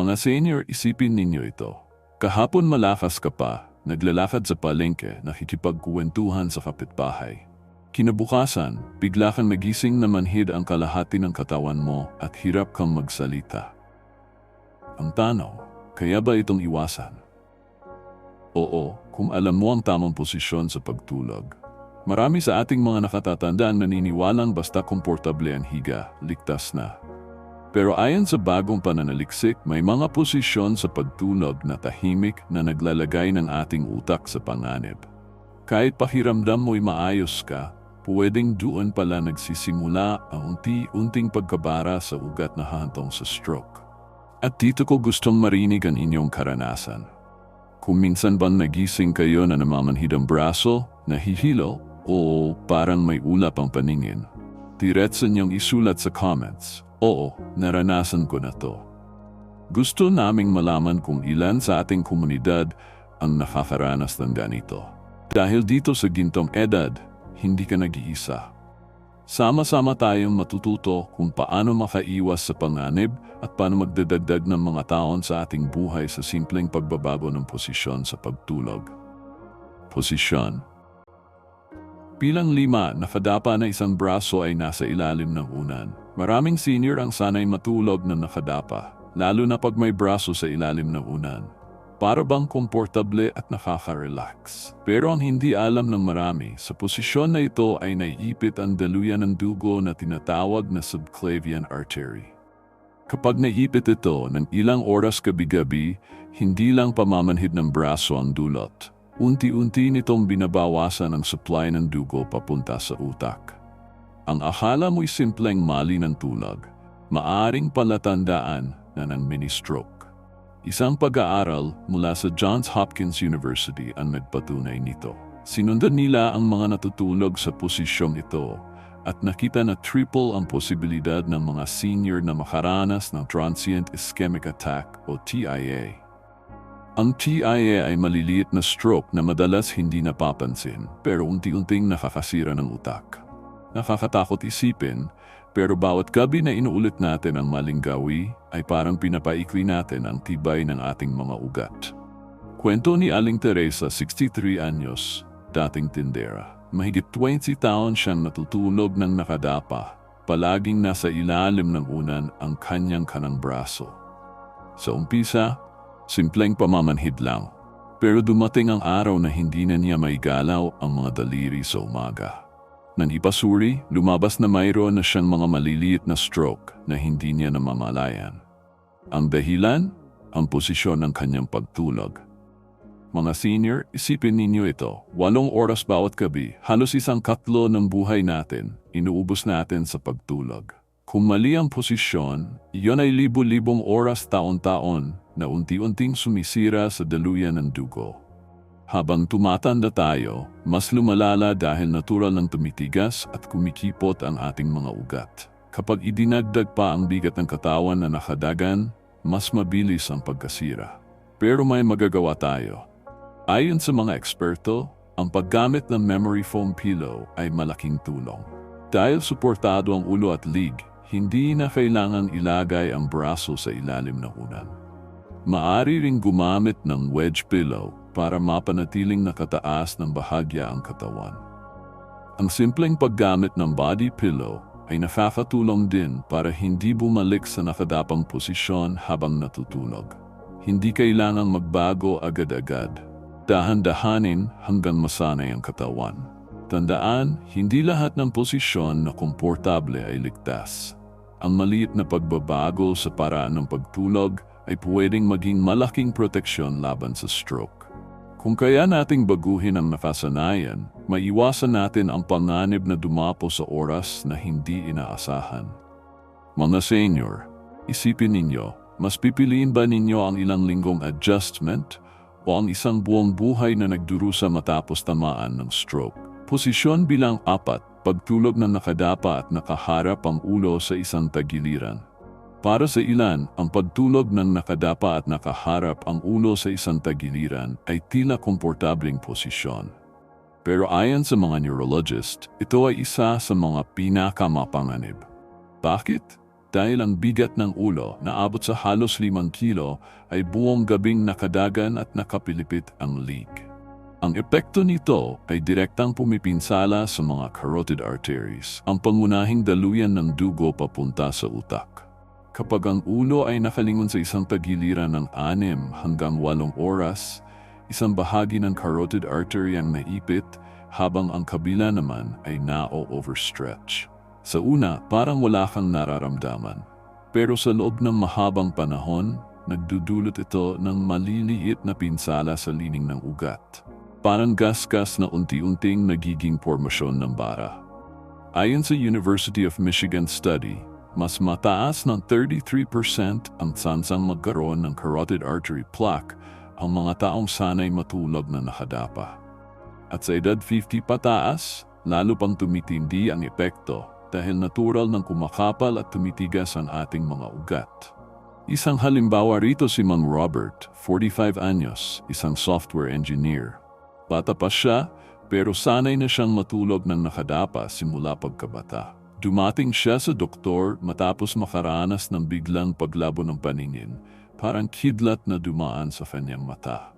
Mga senior, isipin ninyo ito. Kahapon malakas ka pa, naglalakad sa palengke, nakikipagkuwentuhan sa kapitbahay. Kinabukasan, bigla kang nagising na manhid ang kalahati ng katawan mo at hirap kang magsalita. Ang tanaw, kaya ba itong iwasan? Oo, kung alam mo ang tamang posisyon sa pagtulog. Marami sa ating mga nakatatandaan naniniwalang basta komportable ang higa, ligtas na. Pero ayon sa bagong pananaliksik, may mga posisyon sa pagtulog na tahimik na naglalagay ng ating utak sa panganib. Kahit pakiramdam mo'y maayos ka, pwedeng doon pala nagsisimula ang unti-unting pagkabara sa ugat na hantong sa stroke. At dito ko gustong marinig ang inyong karanasan. Kung minsan bang nagising kayo na namamanhid ang braso, nahihilo, o parang may ulap ang paningin, diretso niyong isulat sa comments Oo, naranasan ko na to. Gusto naming malaman kung ilan sa ating komunidad ang nakakaranas ng ganito. Dahil dito sa gintong edad, hindi ka nag-iisa. Sama-sama tayong matututo kung paano makaiwas sa panganib at paano magdadagdag ng mga taon sa ating buhay sa simpleng pagbabago ng posisyon sa pagtulog. Posisyon Bilang lima, nakadapa na isang braso ay nasa ilalim ng unan. Maraming senior ang sanay matulog na nakadapa, lalo na pag may braso sa ilalim ng unan. Para bang komportable at nakaka-relax. Pero ang hindi alam ng marami, sa posisyon na ito ay naiipit ang daluyan ng dugo na tinatawag na subclavian artery. Kapag naipit ito ng ilang oras gabi-gabi, hindi lang pamamanhid ng braso ang dulot Unti-unti nitong binabawasan ang supply ng dugo papunta sa utak. Ang akala mo'y simpleng mali ng tulog, maaring palatandaan na ng mini-stroke. Isang pag-aaral mula sa Johns Hopkins University ang nagpatunay nito. Sinundan nila ang mga natutulog sa posisyong ito at nakita na triple ang posibilidad ng mga senior na makaranas ng transient ischemic attack o TIA. Ang TIA ay maliliit na stroke na madalas hindi napapansin pero unti-unting nakakasira ng utak. Nakakatakot isipin pero bawat gabi na inuulit natin ang maling gawi ay parang pinapaikli natin ang tibay ng ating mga ugat. Kwento ni Aling Teresa, 63 anyos, dating tindera. Mahigit 20 taon siyang natutulog ng nakadapa. Palaging nasa ilalim ng unan ang kanyang kanang braso. Sa umpisa, Simpleng pamamanhid lang. Pero dumating ang araw na hindi na niya maigalaw ang mga daliri sa umaga. Nang ipasuri, lumabas na mayroon na siyang mga maliliit na stroke na hindi niya namamalayan. Ang dahilan? Ang posisyon ng kanyang pagtulog. Mga senior, isipin ninyo ito. Walong oras bawat gabi, halos isang katlo ng buhay natin, inuubos natin sa pagtulog. Kung mali ang posisyon, iyon ay libo-libong oras taon-taon na unti-unting sumisira sa daluyan ng dugo. Habang tumatanda tayo, mas lumalala dahil natural ng tumitigas at kumikipot ang ating mga ugat. Kapag idinagdag pa ang bigat ng katawan na nakadagan, mas mabilis ang pagkasira. Pero may magagawa tayo. Ayon sa mga eksperto, ang paggamit ng memory foam pillow ay malaking tulong. Dahil suportado ang ulo at lig, hindi na kailangang ilagay ang braso sa ilalim ng unan. Maari ring gumamit ng wedge pillow para mapanatiling nakataas ng bahagya ang katawan. Ang simpleng paggamit ng body pillow ay nakakatulong din para hindi bumalik sa nakadapang posisyon habang natutulog. Hindi kailangang magbago agad-agad. Dahan-dahanin hanggang masanay ang katawan. Tandaan, hindi lahat ng posisyon na komportable ay ligtas. Ang maliit na pagbabago sa paraan ng pagtulog ay pwedeng maging malaking proteksyon laban sa stroke. Kung kaya nating baguhin ang nakasanayan, maiwasan natin ang panganib na dumapo sa oras na hindi inaasahan. Mga senior, isipin ninyo, mas pipiliin ba ninyo ang ilang linggong adjustment o ang isang buong buhay na nagdurusa matapos tamaan ng stroke? Posisyon bilang apat, pagtulog na nakadapa at nakaharap ang ulo sa isang tagiliran. Para sa ilan, ang pagtulog ng nakadapa at nakaharap ang ulo sa isang tagiliran ay tila komportabling posisyon. Pero ayon sa mga neurologist, ito ay isa sa mga pinakamapanganib. Bakit? dahil ang bigat ng ulo na abot sa halos 5 kilo ay buong gabing nakadagan at nakapilipit ang leak. Ang epekto nito ay direktang pumipinsala sa mga carotid arteries, ang pangunahing daluyan ng dugo papunta sa utak. Kapag ang ulo ay nakalingon sa isang tagiliran ng 6 hanggang 8 oras, isang bahagi ng carotid artery ang naipit habang ang kabila naman ay nao-overstretch. Sa una, parang wala kang nararamdaman. Pero sa loob ng mahabang panahon, nagdudulot ito ng maliliit na pinsala sa lining ng ugat. Parang gasgas na unti-unting nagiging formasyon ng bara. Ayon sa University of Michigan study, mas mataas ng 33% ang sansang magkaroon ng carotid artery plaque ang mga taong sanay matulog na nakadapa. At sa edad 50 pataas, lalo pang tumitindi ang epekto dahil natural ng kumakapal at tumitigas ang ating mga ugat. Isang halimbawa rito si Mang Robert, 45 anyos, isang software engineer. Bata pa siya, pero sanay na siyang matulog ng nakadapa simula pagkabata. Dumating siya sa doktor matapos makaranas ng biglang paglabo ng paningin, parang kidlat na dumaan sa kanyang mata.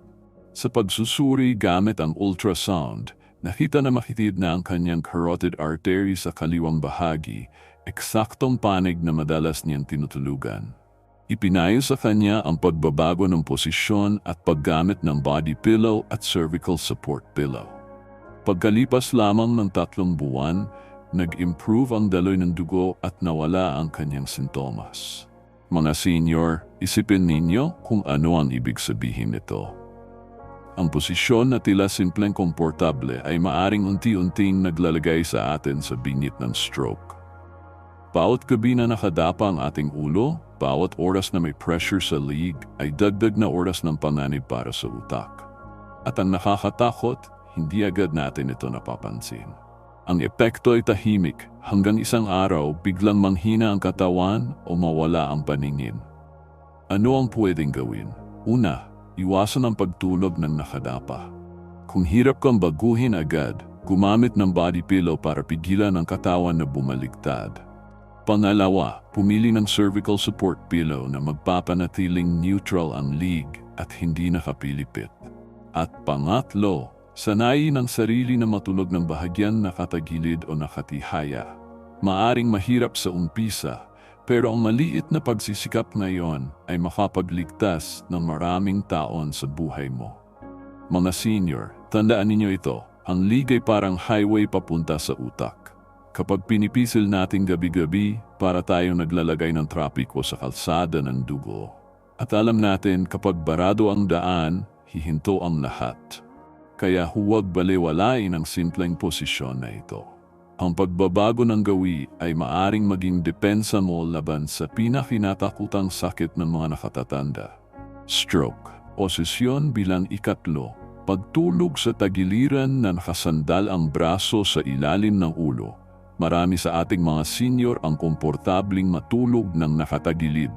Sa pagsusuri gamit ang ultrasound, nakita na makitid na ang kanyang carotid artery sa kaliwang bahagi, eksaktong panig na madalas niyang tinutulugan. Ipinayo sa kanya ang pagbabago ng posisyon at paggamit ng body pillow at cervical support pillow. Pagkalipas lamang ng tatlong buwan, nag-improve ang daloy ng dugo at nawala ang kanyang sintomas. Mga senior, isipin ninyo kung ano ang ibig sabihin nito. Ang posisyon na tila simpleng komportable ay maaring unti-unting naglalagay sa atin sa bingit ng stroke. Bawat gabi na nakadapa ang ating ulo, bawat oras na may pressure sa leeg ay dagdag na oras ng panganib para sa utak. At ang nakakatakot, hindi agad natin ito napapansin. Ang epekto ay tahimik hanggang isang araw biglang manghina ang katawan o mawala ang paningin. Ano ang pwedeng gawin? Una, iwasan ang pagtulog ng nakadapa. Kung hirap kang baguhin agad, gumamit ng body pillow para pigilan ang katawan na bumaligtad. Pangalawa, pumili ng cervical support pillow na magpapanatiling neutral ang leeg at hindi nakapilipit. At pangatlo, sanayin ang sarili na matulog ng bahagyan na katagilid o nakatihaya. Maaring mahirap sa umpisa, pero ang maliit na pagsisikap ngayon ay makapagligtas ng maraming taon sa buhay mo. Mga senior, tandaan ninyo ito, ang leeg ay parang highway papunta sa utak. Kapag pinipisil natin gabi-gabi para tayong naglalagay ng trapiko sa kalsada ng dugo. At alam natin kapag barado ang daan, hihinto ang lahat. Kaya huwag baliwalain ang simpleng posisyon na ito. Ang pagbabago ng gawi ay maaring maging depensa mo laban sa pinakinatakutang sakit ng mga nakatatanda. Stroke, posisyon bilang ikatlo, pagtulog sa tagiliran na nakasandal ang braso sa ilalim ng ulo Marami sa ating mga senior ang komportabling matulog ng nakatagilid,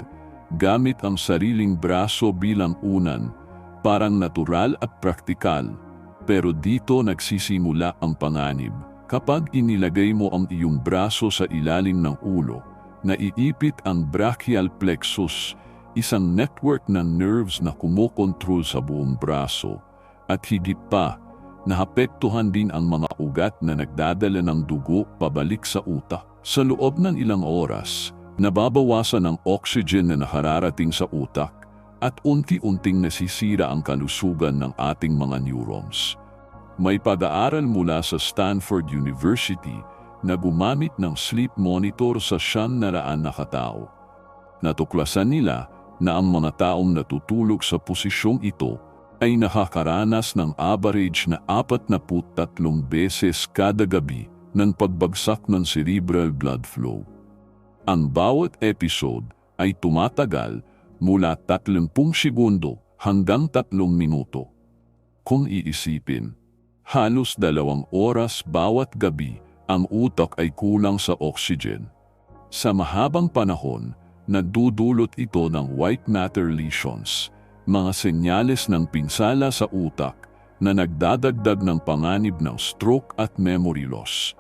gamit ang sariling braso bilang unan, parang natural at praktikal. Pero dito nagsisimula ang panganib. Kapag inilagay mo ang iyong braso sa ilalim ng ulo, naiipit ang brachial plexus, isang network ng nerves na kumokontrol sa buong braso. At higit pa, Nahapektuhan din ang mga ugat na nagdadala ng dugo pabalik sa utak. Sa loob ng ilang oras, nababawasan ang oxygen na nakararating sa utak at unti-unting nasisira ang kalusugan ng ating mga neurons. May pag-aaral mula sa Stanford University na gumamit ng sleep monitor sa siyan na raan na katao. Natuklasan nila na ang mga taong natutulog sa posisyong ito ay nakakaranas ng average na 43 beses kada gabi ng pagbagsak ng cerebral blood flow. Ang bawat episode ay tumatagal mula 30 segundo hanggang 3 minuto. Kung iisipin, halos dalawang oras bawat gabi ang utak ay kulang sa oxygen. Sa mahabang panahon, nagdudulot ito ng white matter lesions – mga senyales ng pinsala sa utak na nagdadagdag ng panganib ng stroke at memory loss.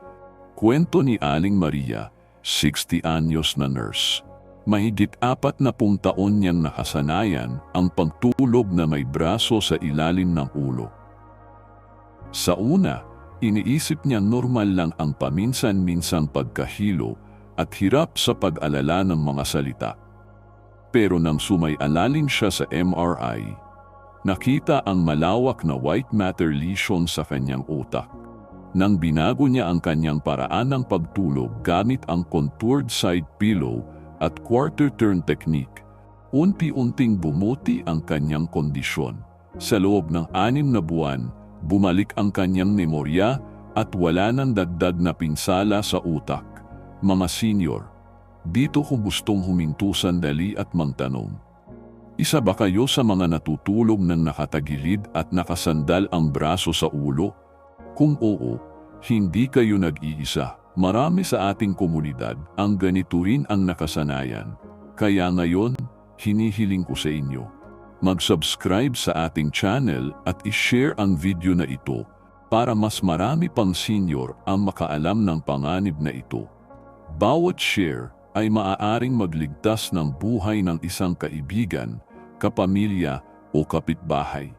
Kwento ni Aling Maria, 60 anyos na nurse. Mahigit apat na pung taon niyang nakasanayan ang pagtulog na may braso sa ilalim ng ulo. Sa una, iniisip niya normal lang ang paminsan-minsang pagkahilo at hirap sa pag-alala ng mga salita. Pero nang sumay-alalin siya sa MRI, nakita ang malawak na white matter lesion sa kanyang utak. Nang binago niya ang kanyang paraan ng pagtulog gamit ang contoured side pillow at quarter turn technique, unti-unting bumuti ang kanyang kondisyon. Sa loob ng anim na buwan, bumalik ang kanyang memorya at wala nang dagdag na pinsala sa utak. Mga senior, dito ko gustong huminto sandali at magtanong. Isa ba kayo sa mga natutulog ng nakatagilid at nakasandal ang braso sa ulo? Kung oo, hindi kayo nag-iisa. Marami sa ating komunidad ang ganito rin ang nakasanayan. Kaya ngayon, hinihiling ko sa inyo. Mag-subscribe sa ating channel at i-share ang video na ito para mas marami pang senior ang makaalam ng panganib na ito. Bawat share ay maaaring magligtas ng buhay ng isang kaibigan, kapamilya o kapitbahay.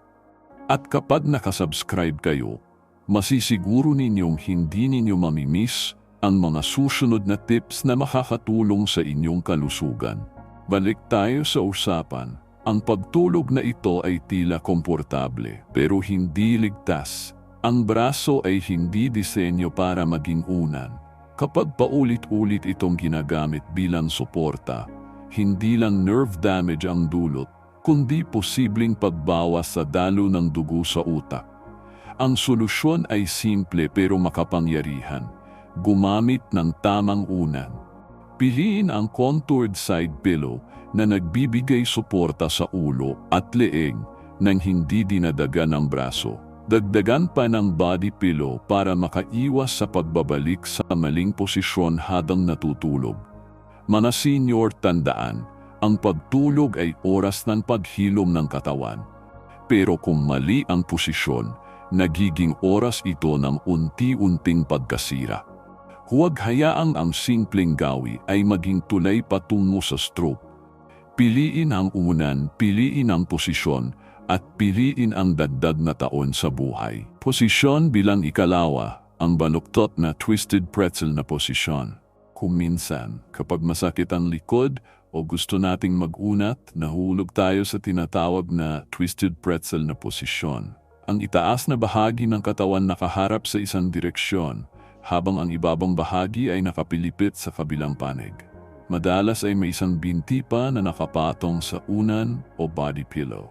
At kapag nakasubscribe kayo, masisiguro ninyong hindi ninyo mamimiss ang mga susunod na tips na makakatulong sa inyong kalusugan. Balik tayo sa usapan. Ang pagtulog na ito ay tila komportable pero hindi ligtas. Ang braso ay hindi disenyo para maging unan. Kapag paulit-ulit itong ginagamit bilang suporta, hindi lang nerve damage ang dulot, kundi posibleng pagbawas sa dalo ng dugo sa utak. Ang solusyon ay simple pero makapangyarihan gumamit ng tamang unan. Piliin ang contoured side pillow na nagbibigay suporta sa ulo at leeg nang hindi dinadaga ng braso. Dagdagan pa ng body pillow para makaiwas sa pagbabalik sa maling posisyon habang natutulog. Mga senior tandaan, ang pagtulog ay oras ng paghilom ng katawan. Pero kung mali ang posisyon, nagiging oras ito ng unti-unting pagkasira. Huwag hayaang ang simpleng gawi ay maging tulay patungo sa stroke. Piliin ang unan, piliin ang posisyon, at piliin ang dagdag na taon sa buhay. Posisyon bilang ikalawa, ang baluktot na twisted pretzel na posisyon. Kung minsan, kapag masakit ang likod o gusto nating magunat, nahulog tayo sa tinatawag na twisted pretzel na posisyon. Ang itaas na bahagi ng katawan nakaharap sa isang direksyon habang ang ibabang bahagi ay nakapilipit sa kabilang panig. Madalas ay may isang binti pa na nakapatong sa unan o body pillow.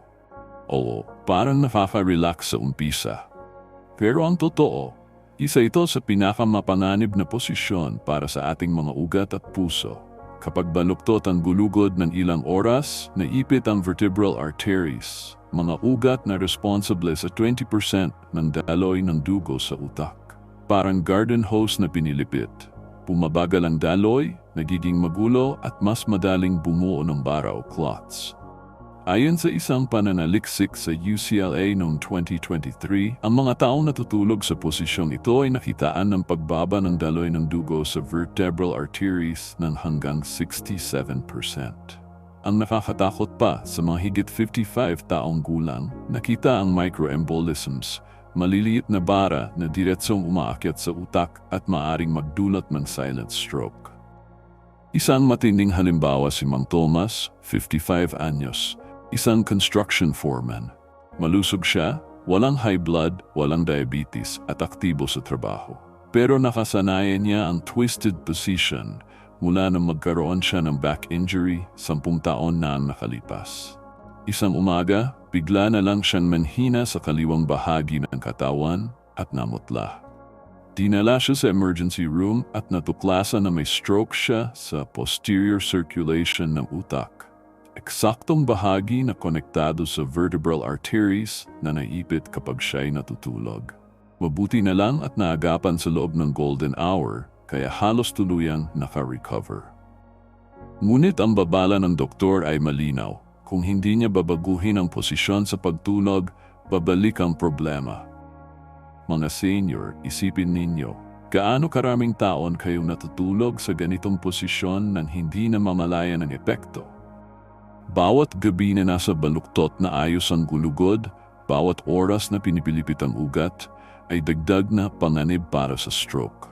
Oo, parang nakaka-relax sa umpisa. Pero ang totoo, isa ito sa pinakamapanganib na posisyon para sa ating mga ugat at puso. Kapag baluktot ang gulugod ng ilang oras, naipit ang vertebral arteries, mga ugat na responsible sa 20% ng daloy ng dugo sa utak. Parang garden hose na pinilipit. Pumabagal ang daloy, nagiging magulo at mas madaling bumuo ng baraw clots. Ayon sa isang pananaliksik sa UCLA noong 2023, ang mga taong natutulog sa posisyong ito ay nakitaan ng pagbaba ng daloy ng dugo sa vertebral arteries ng hanggang 67%. Ang nakakatakot pa sa mga higit 55 taong gulang, nakita ang microembolisms maliliit na bara na diretsong umaakyat sa utak at maaring magdulot ng silent stroke. Isang matinding halimbawa si Mang Thomas, 55 anyos, isang construction foreman. Malusog siya, walang high blood, walang diabetes at aktibo sa trabaho. Pero nakasanayan niya ang twisted position mula nang magkaroon siya ng back injury sampung taon na ang nakalipas. Isang umaga, bigla na lang siyang manhina sa kaliwang bahagi ng katawan at namutla. Dinala siya sa emergency room at natuklasan na may stroke siya sa posterior circulation ng utak. Eksaktong bahagi na konektado sa vertebral arteries na naipit kapag siya'y natutulog. Mabuti na lang at naagapan sa loob ng golden hour kaya halos tuluyang naka-recover. Ngunit ang babala ng doktor ay malinaw kung hindi niya babaguhin ang posisyon sa pagtulog, babalik ang problema. Mga senior, isipin ninyo, Gaano karaming taon kayong natutulog sa ganitong posisyon nang hindi na mamalayan ng epekto? Bawat gabi na nasa baluktot na ayos ang gulugod, bawat oras na pinipilipit ang ugat, ay dagdag na panganib para sa stroke.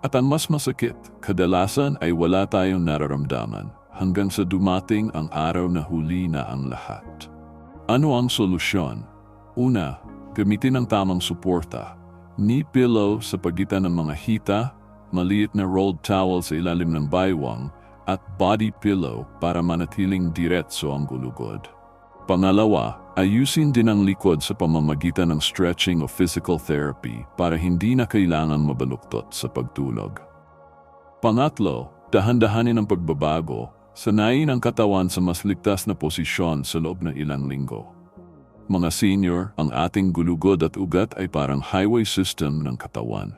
At ang mas masakit, kadalasan ay wala tayong nararamdaman hanggang sa dumating ang araw na huli na ang lahat. Ano ang solusyon? Una, gamitin ang tamang suporta. Knee pillow sa pagitan ng mga hita, maliit na rolled towel sa ilalim ng baywang, at body pillow para manatiling diretso ang gulugod. Pangalawa, ayusin din ang likod sa pamamagitan ng stretching o physical therapy para hindi na kailangan mabaluktot sa pagtulog. Pangatlo, dahan-dahanin ang pagbabago, sanayin ang katawan sa mas ligtas na posisyon sa loob ng ilang linggo. Mga senior, ang ating gulugod at ugat ay parang highway system ng katawan.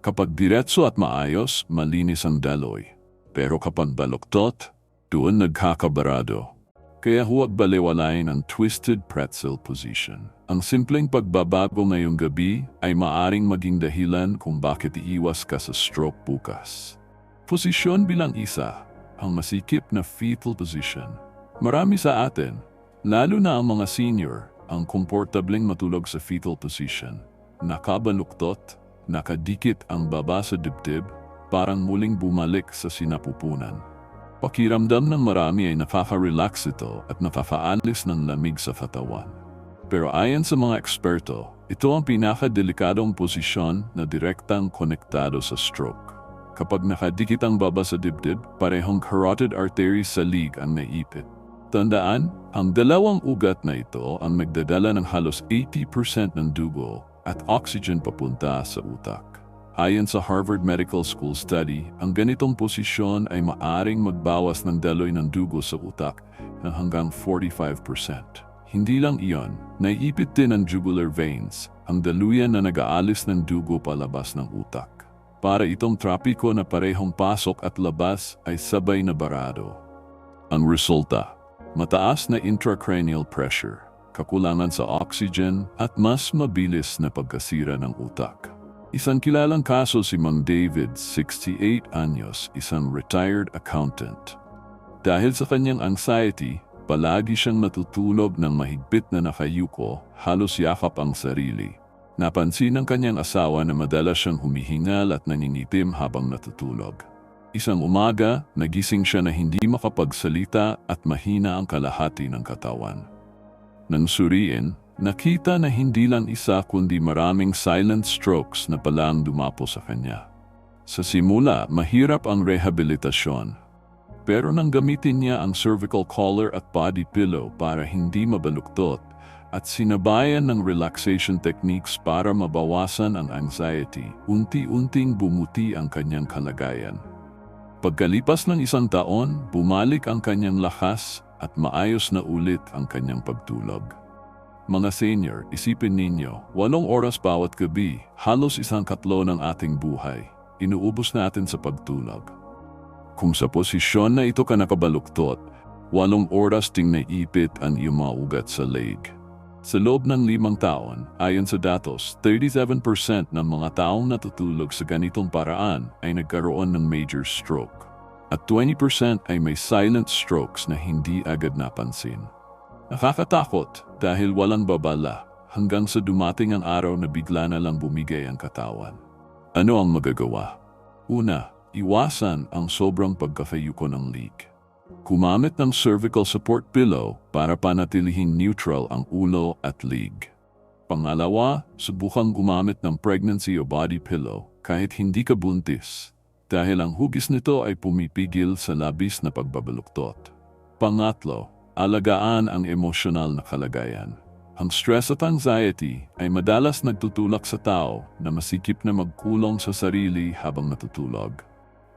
Kapag diretso at maayos, malinis ang daloy. Pero kapag baluktot, doon nagkakabarado. Kaya huwag baliwalain ang twisted pretzel position. Ang simpleng pagbabago ngayong gabi ay maaring maging dahilan kung bakit iiwas ka sa stroke bukas. Posisyon bilang isa, ang masikip na fetal position. Marami sa atin, lalo na ang mga senior, ang komportableng matulog sa fetal position. Nakabaluktot, nakadikit ang baba sa dibdib, parang muling bumalik sa sinapupunan. Pakiramdam ng marami ay nakaka-relax ito at nakakaalis ng lamig sa katawan. Pero ayon sa mga eksperto, ito ang pinakadelikadong posisyon na direktang konektado sa stroke. Kapag nakadikit ang baba sa dibdib, parehong carotid arteries sa lig ang naipit. Tandaan, ang dalawang ugat na ito ang magdadala ng halos 80% ng dugo at oxygen papunta sa utak. Ayon sa Harvard Medical School study, ang ganitong posisyon ay maaring magbawas ng daloy ng dugo sa utak ng hanggang 45%. Hindi lang iyon, naiipit din ang jugular veins, ang daluyan na nag-aalis ng dugo palabas ng utak. Para itong trapiko na parehong pasok at labas ay sabay na barado. Ang resulta, mataas na intracranial pressure, kakulangan sa oxygen at mas mabilis na pagkasira ng utak. Isang kilalang kaso si Mang David, 68 anyos, isang retired accountant. Dahil sa kanyang anxiety, palagi siyang natutulog ng mahigpit na nakayuko, halos yakap ang sarili. Napansin ng kanyang asawa na madalas siyang humihingal at nangingitim habang natutulog. Isang umaga, nagising siya na hindi makapagsalita at mahina ang kalahati ng katawan. Nang suriin, Nakita na hindi lang isa kundi maraming silent strokes na palang dumapo sa kanya. Sa simula, mahirap ang rehabilitasyon. Pero nang gamitin niya ang cervical collar at body pillow para hindi mabaluktot at sinabayan ng relaxation techniques para mabawasan ang anxiety, unti-unting bumuti ang kanyang kalagayan. Pagkalipas ng isang taon, bumalik ang kanyang lakas at maayos na ulit ang kanyang pagtulog. Mga senior, isipin ninyo, walong oras bawat gabi, halos isang katlo ng ating buhay, inuubos natin sa pagtulog. Kung sa posisyon na ito ka nakabaluktot, walong oras ting naipit ang iyong mga ugat sa leg. Sa loob ng limang taon, ayon sa datos, 37% ng mga taong natutulog sa ganitong paraan ay nagkaroon ng major stroke. At 20% ay may silent strokes na hindi agad napansin. Nakakatakot dahil walang babala hanggang sa dumating ang araw na bigla na lang bumigay ang katawan. Ano ang magagawa? Una, iwasan ang sobrang pagkafayuko ng leak. Kumamit ng cervical support pillow para panatilihing neutral ang ulo at lig. Pangalawa, subukang gumamit ng pregnancy o body pillow kahit hindi ka buntis dahil ang hugis nito ay pumipigil sa labis na pagbabaluktot. Pangatlo, alagaan ang emosyonal na kalagayan. Ang stress at anxiety ay madalas nagtutulak sa tao na masikip na magkulong sa sarili habang natutulog.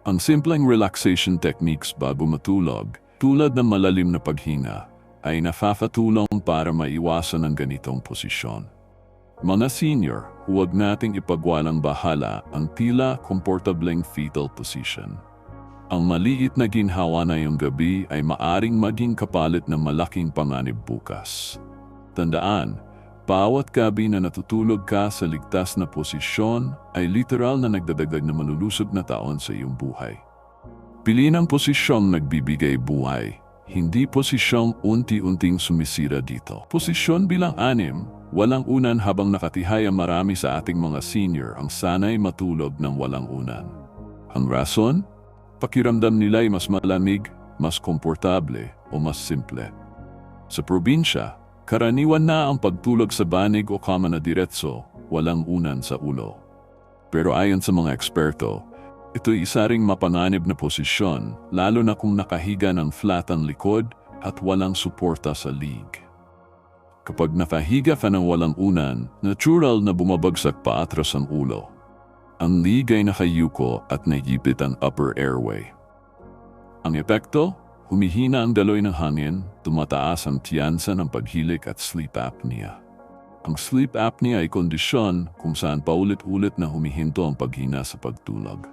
Ang simpleng relaxation techniques bago matulog, tulad ng malalim na paghinga, ay nakakatulong para maiwasan ang ganitong posisyon. Mga senior, huwag nating ipagwalang bahala ang tila komportableng fetal position. Ang maliit na ginhawa na yung gabi ay maaring maging kapalit ng malaking panganib bukas. Tandaan, Bawat gabi na natutulog ka sa ligtas na posisyon ay literal na nagdadagdag na malulusog na taon sa iyong buhay. Piliin ang posisyong nagbibigay buhay, hindi posisyong unti-unting sumisira dito. Posisyon bilang anim, walang unan habang nakatihaya marami sa ating mga senior ang sanay matulog ng walang unan. Ang rason? Pakiramdam nila ay mas malamig, mas komportable o mas simple. Sa probinsya, karaniwan na ang pagtulog sa banig o kama na diretso, walang unan sa ulo. Pero ayon sa mga eksperto, ito'y isa ring mapanganib na posisyon, lalo na kung nakahiga ng flat ang likod at walang suporta sa lig. Kapag nakahiga ka ng walang unan, natural na bumabagsak pa atras ang ulo. Ang lig ay nakayuko at naigipit ang upper airway. Ang epekto? Humihina ang daloy ng hangin, tumataas ang tiyansa ng paghilik at sleep apnea. Ang sleep apnea ay kondisyon kung saan paulit-ulit na humihinto ang paghina sa pagtulog.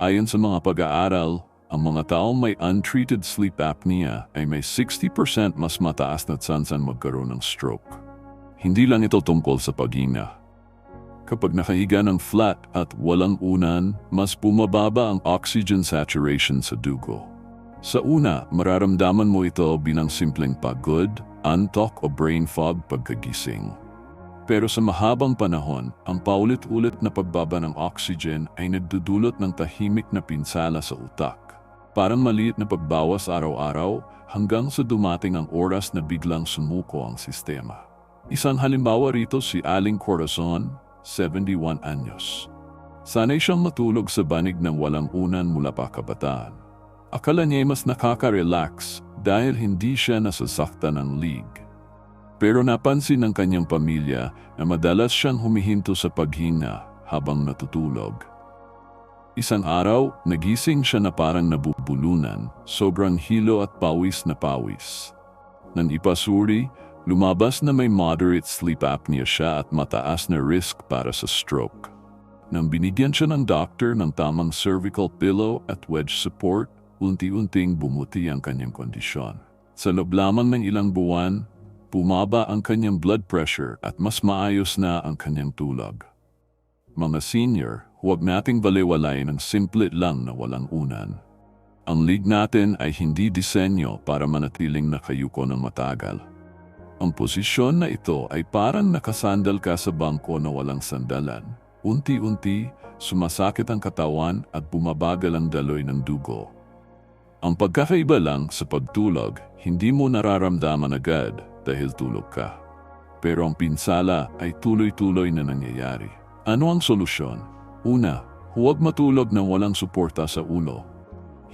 Ayon sa mga pag-aaral, ang mga taong may untreated sleep apnea ay may 60% mas mataas na tsansan magkaroon ng stroke. Hindi lang ito tungkol sa paghina. Kapag nakahiga ng flat at walang unan, mas bumababa ang oxygen saturation sa dugo. Sa una, mararamdaman mo ito bilang simpleng pagod, antok o brain fog pagkagising. Pero sa mahabang panahon, ang paulit-ulit na pagbaba ng oxygen ay nagdudulot ng tahimik na pinsala sa utak. Parang maliit na pagbawas araw-araw hanggang sa dumating ang oras na biglang sumuko ang sistema. Isang halimbawa rito si Aling Corazon, 71 anyos. Sanay siyang matulog sa banig ng walang unan mula pa kabataan. Akala niya mas nakaka-relax dahil hindi siya nasasaktan ng lig. Pero napansin ng kanyang pamilya na madalas siyang humihinto sa paghina habang natutulog. Isang araw, nagising siya na parang nabubulunan, sobrang hilo at pawis na pawis. Nang ipasuri, lumabas na may moderate sleep apnea siya at mataas na risk para sa stroke. Nang binigyan siya ng doctor ng tamang cervical pillow at wedge support, unti-unting bumuti ang kanyang kondisyon. Sa loob lamang ng ilang buwan, bumaba ang kanyang blood pressure at mas maayos na ang kanyang tulog. Mga senior, huwag nating baliwalayin ang simple lang na walang unan. Ang league natin ay hindi disenyo para manatiling nakayuko ng matagal. Ang posisyon na ito ay parang nakasandal ka sa bangko na walang sandalan. Unti-unti, sumasakit ang katawan at bumabagal ang daloy ng dugo. Ang pagkakaiba lang sa pagtulog, hindi mo nararamdaman agad dahil tulog ka. Pero ang pinsala ay tuloy-tuloy na nangyayari. Ano ang solusyon? Una, huwag matulog ng walang suporta sa ulo.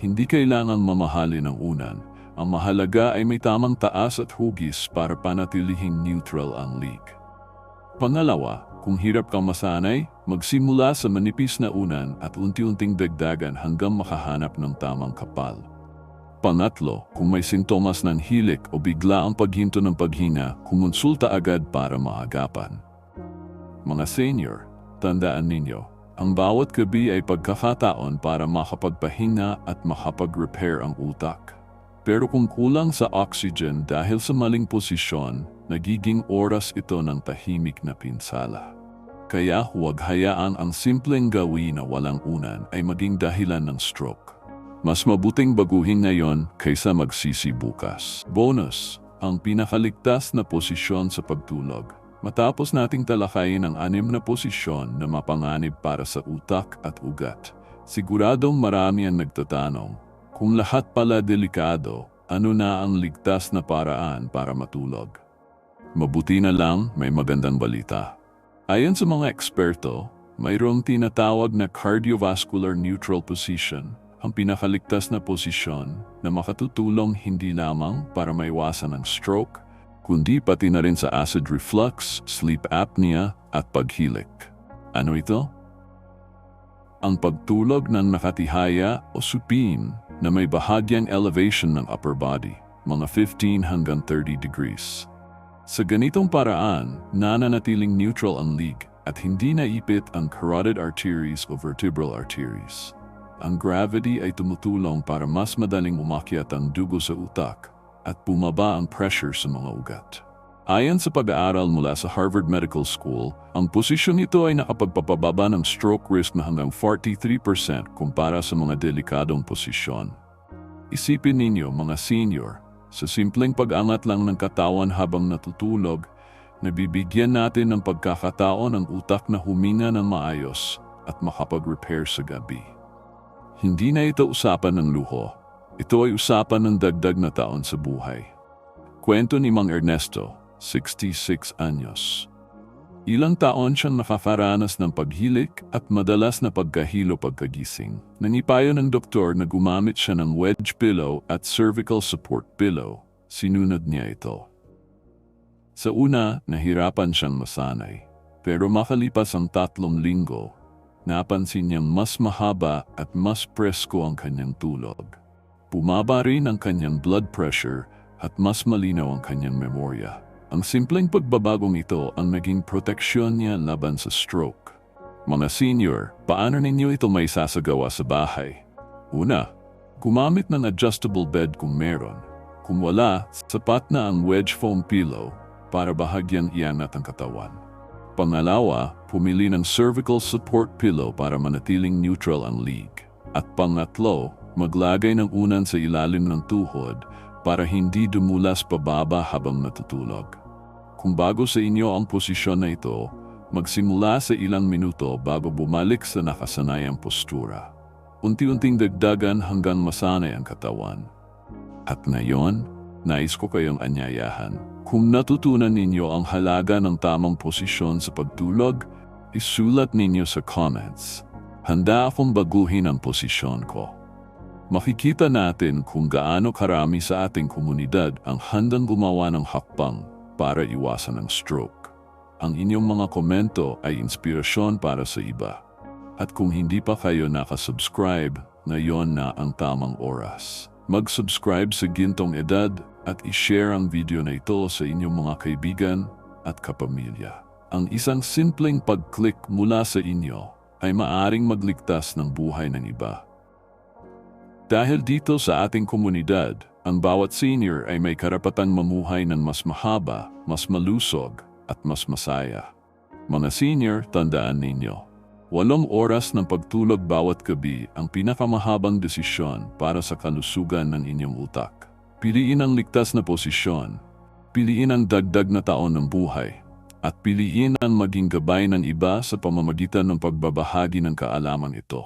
Hindi kailangan mamahalin ng unan. Ang mahalaga ay may tamang taas at hugis para panatilihing neutral ang leak. Pangalawa, kung hirap kang masanay, magsimula sa manipis na unan at unti-unting dagdagan hanggang makahanap ng tamang kapal. Pangatlo, kung may sintomas ng hilik o bigla ang paghinto ng paghina, kumonsulta agad para maagapan. Mga senior, tandaan ninyo, ang bawat gabi ay pagkakataon para makapagpahinga at makapag-repair ang utak. Pero kung kulang sa oxygen dahil sa maling posisyon, nagiging oras ito ng tahimik na pinsala. Kaya huwag hayaan ang simpleng gawin na walang unan ay maging dahilan ng stroke. Mas mabuting baguhin ngayon kaysa magsisi bukas. Bonus, ang pinakaligtas na posisyon sa pagtulog. Matapos nating talakayin ang anim na posisyon na mapanganib para sa utak at ugat, siguradong marami ang nagtatanong, kung lahat pala delikado, ano na ang ligtas na paraan para matulog? Mabuti na lang may magandang balita. Ayon sa mga eksperto, mayroong tinatawag na cardiovascular neutral position ang pinakaligtas na posisyon na makatutulong hindi lamang para maiwasan ang stroke, kundi pati na rin sa acid reflux, sleep apnea at paghilik. Ano ito? Ang pagtulog ng nakatihaya o supine na may bahagyang elevation ng upper body, mga 15 hanggang 30 degrees. Sa ganitong paraan, nananatiling neutral ang leak at hindi naipit ang carotid arteries o vertebral arteries. Ang gravity ay tumutulong para mas madaling umakyat ang dugo sa utak at bumaba ang pressure sa mga ugat. Ayon sa pag-aaral mula sa Harvard Medical School, ang posisyon nito ay nakapagpapababa ng stroke risk na hanggang 43% kumpara sa mga delikadong posisyon. Isipin ninyo mga senior, sa simpleng pag-angat lang ng katawan habang natutulog, nabibigyan natin ng pagkakataon ang utak na huminga ng maayos at makapag-repair sa gabi. Hindi na ito usapan ng luho. Ito ay usapan ng dagdag na taon sa buhay. Kwento ni Mang Ernesto, 66 anyos. Ilang taon siyang nakakaranas ng paghilik at madalas na pagkahilo pagkagising. Nanipayo ng doktor na gumamit siya ng wedge pillow at cervical support pillow. Sinunod niya ito. Sa una, nahirapan siyang masanay. Pero makalipas ang tatlong linggo, napansin niyang mas mahaba at mas presko ang kanyang tulog. Bumaba rin ang kanyang blood pressure at mas malinaw ang kanyang memorya. Ang simpleng pagbabagong ito ang naging proteksyon niya laban sa stroke. Mga senior, paano ninyo ito may sasagawa sa bahay? Una, gumamit ng adjustable bed kung meron. Kung wala, sapat na ang wedge foam pillow para bahagyang iangat ang katawan. Pangalawa, pumili ng cervical support pillow para manatiling neutral ang lig. At pangatlo, maglagay ng unan sa ilalim ng tuhod para hindi dumulas pababa habang natutulog. Kung bago sa inyo ang posisyon na ito, magsimula sa ilang minuto bago bumalik sa nakasanayang postura. Unti-unting dagdagan hanggang masanay ang katawan. At ngayon, nais ko kayong anyayahan. Kung natutunan ninyo ang halaga ng tamang posisyon sa pagtulog, isulat ninyo sa comments. Handa akong baguhin ang posisyon ko. Makikita natin kung gaano karami sa ating komunidad ang handang gumawa ng hakbang para iwasan ang stroke. Ang inyong mga komento ay inspirasyon para sa iba. At kung hindi pa kayo nakasubscribe, ngayon na ang tamang oras. Mag-subscribe sa Gintong Edad at i-share ang video na ito sa inyong mga kaibigan at kapamilya. Ang isang simpleng pag-click mula sa inyo ay maaring magligtas ng buhay ng iba. Dahil dito sa ating komunidad, ang bawat senior ay may karapatang mamuhay ng mas mahaba, mas malusog, at mas masaya. Mga senior, tandaan ninyo. Walong oras ng pagtulog bawat gabi ang pinakamahabang desisyon para sa kalusugan ng inyong utak. Piliin ang ligtas na posisyon, piliin ang dagdag na taon ng buhay, at piliin ang maging gabay ng iba sa pamamagitan ng pagbabahagi ng kaalaman ito.